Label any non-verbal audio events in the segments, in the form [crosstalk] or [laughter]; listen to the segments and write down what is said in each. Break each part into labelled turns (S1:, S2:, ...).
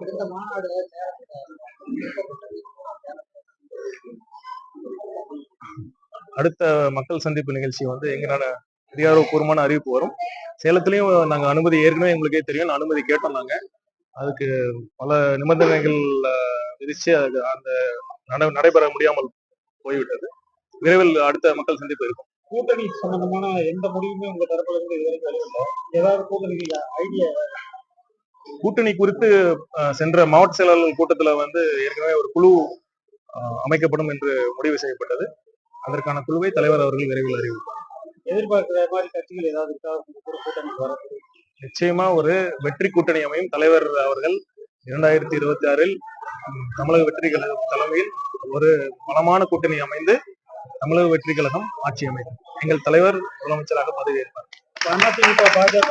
S1: மாநாடு
S2: அடுத்த மக்கள் சந்திப்பு நிகழ்ச்சி வந்து எங்களால அதிகாரப்பூர்வமான அறிவிப்பு வரும். சேலத்திலையும் நாங்க அனுமதி ஏற்கனவே எங்களுக்கே தெரியும். அனுமதி கேட்டோம் நாங்க. அதுக்கு பல நிபந்தனைகள் விதிச்சு அது அந்த நட- நடைபெற முடியாமல் போய்விட்டது. விரைவில் அடுத்த மக்கள் சந்திப்பு இருக்கும்.
S1: கூட்டணி சம்பந்தமான எந்த முடிவுமே உங்க தரப்புல இருந்து இதுவரைக்கும் ஏதாவது கூட்டணி ஐடியா
S2: கூட்டணி குறித்து சென்ற மாவட்ட செயலாளர்கள் கூட்டத்துல வந்து ஏற்கனவே ஒரு குழு அமைக்கப்படும் என்று முடிவு செய்யப்பட்டது. அதற்கான குழுவை தலைவர் அவர்கள் விரைவில் அறிவிப்பார்.
S1: எதிர்பார்க்கிற மாதிரி கட்சிகள் ஏதாவது கூட்டணி
S2: நிச்சயமா ஒரு வெற்றி கூட்டணி அமையும். தலைவர் அவர்கள் இரண்டாயிரத்தி இருபத்தி ஆறில் தமிழக வெற்றி கழகம் தலைமையில் ஒரு பலமான கூட்டணி அமைந்து தமிழக வெற்றி கழகம் ஆட்சி அமைக்கும். எங்கள் தலைவர் முதலமைச்சராக பதவியேற்பார்.
S1: அதிமுக பாஜக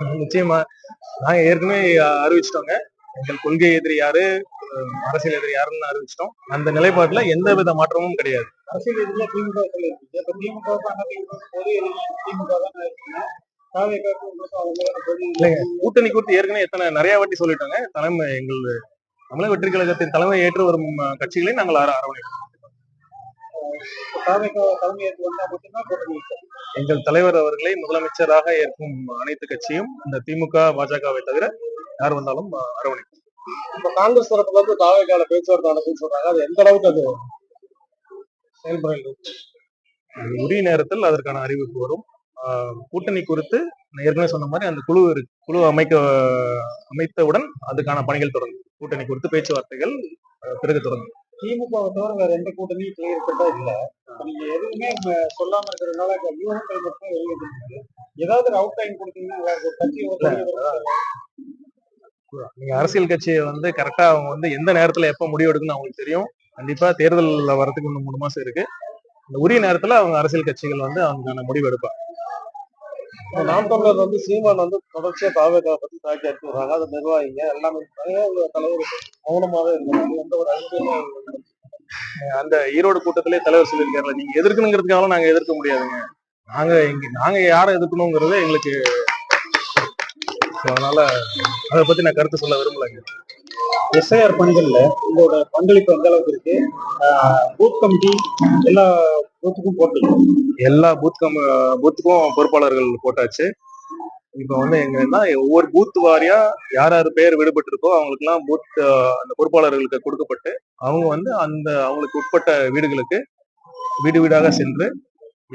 S1: [laughs]
S2: நிச்சயமா. நாங்க ஏற்கனவே அறிவிச்சிட்டோங்க. எங்கள் கொள்கை எதிரி யாரு? அரசியல் எதிரி யாருன்னு அறிவிச்சிட்டோம். அந்த நிலைப்பாட்டுல எந்த வித மாற்றமும் கிடையாது.
S1: அரசியல் ரீதியா திமுக.
S2: இல்லைங்க. கூட்டணி குறித்து ஏற்கனவே எத்தனை நிறைய வாட்டி சொல்லிட்டோங்க. தலைமை எங்கள் தமிழக வெற்றி கழகத்தின் தலைமை ஏற்று வரும் கட்சிகளை நாங்கள் அர- அரவணைப்போம்.
S1: இப்ப தாவேக்கா தலைமை மட்டும்தான் கூட்டணி.
S2: எங்கள் தலைவர் அவர்களை முதலமைச்சராக ஏற்கும் அனைத்து கட்சியும் இந்த திமுக பாஜகவை தவிர யார் வந்தாலும் அரவணைக்கும்.
S1: இப்ப காங்கிரஸ் தரப்புல இருந்து தாவேக்கால பேச்சுவார்த்தை நடக்குன்னு சொல்றாங்க. அது எந்த அளவுக்கு அது?
S2: அது உரிய நேரத்தில் அதற்கான அறிவிப்பு வரும். ஆஹ் கூட்டணி குறித்து ஏற்கனவே சொன்ன மாதிரி அந்த குழு குழு அமைக்க அமைத்தவுடன் அதுக்கான பணிகள் தொடங்கும். கூட்டணி குறித்து பேச்சுவார்த்தைகள் பிறகு தொடங்கும்.
S1: திமுகவை தவிர வேற எந்த கூட்டணியும் கிளியர் கட்டா இல்ல. நீங்க எதுவுமே சொல்லாம இருக்கிறதுனால இப்ப வியூகங்கள் மட்டும் வெளியிட்டு ஏதாவது அவுட் லைன் கொடுத்தீங்கன்னா. கட்சி
S2: நீங்க அரசியல் கட்சியை வந்து கரெக்டா அவங்க வந்து எந்த நேரத்துல எப்ப முடிவு எடுக்கணும்னு அவங்களுக்கு தெரியும். கண்டிப்பா தேர்தல் வரதுக்கு இன்னும் மூணு மாசம் இருக்கு. இந்த உரிய நேரத்துல அவங்க அரசியல் கட்சிகள் வந்து அவங்களுக்கான முடிவு எடுப்பாங்க.
S1: நாம் தமிழர் வந்து சீமான் வந்து தொடர்ச்சியா தாவேக்கா பத்தி தாக்கி அடிச்சு வர்றாங்க அது நிர்வாகிங்க. எல்லாமே தலைவர் மௌனமாவே இருக்காங்க. எந்த ஒரு அறிக்கையுமே
S2: அந்த ஈரோடு கூட்டத்திலே தலைவர் சொல்லியிருக்காருல நீங்க எதிர்க்கணுங்கிறதுக்காக நாங்க எதிர்க்க முடியாதுங்க. நாங்க இங்க நாங்க யாரை எதிர்க்கணுங்கிறது எங்களுக்கு அதனால அதை பத்தி நான் கருத்து சொல்ல விரும்பலைங்க.
S1: எஸ்ஐஆர் பணிகள்ல உங்களோட பங்களிப்பு எந்த அளவுக்கு இருக்கு? பூத் கமிட்டி எல்லா பூத்துக்கும் போட்டு.
S2: எல்லா பூத் பூத்துக்கும் பொறுப்பாளர்கள் போட்டாச்சு. இப்போ வந்து எங்கன்னா ஒவ்வொரு பூத் வாரியா யார் யார் பேர் விடுபட்டிருக்கோ அவங்களுக்குலாம் பூத் அந்த பொறுப்பாளர்களுக்கு கொடுக்கப்பட்டு அவங்க வந்து அந்த அவங்களுக்கு உட்பட்ட வீடுகளுக்கு வீடு வீடாக சென்று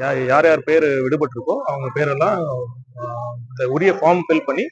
S2: யார் யார் யார் பேர் விடுபட்டிருக்கோ அவங்க பேரெல்லாம் இந்த உரிய ஃபார்ம் ஃபில் பண்ணி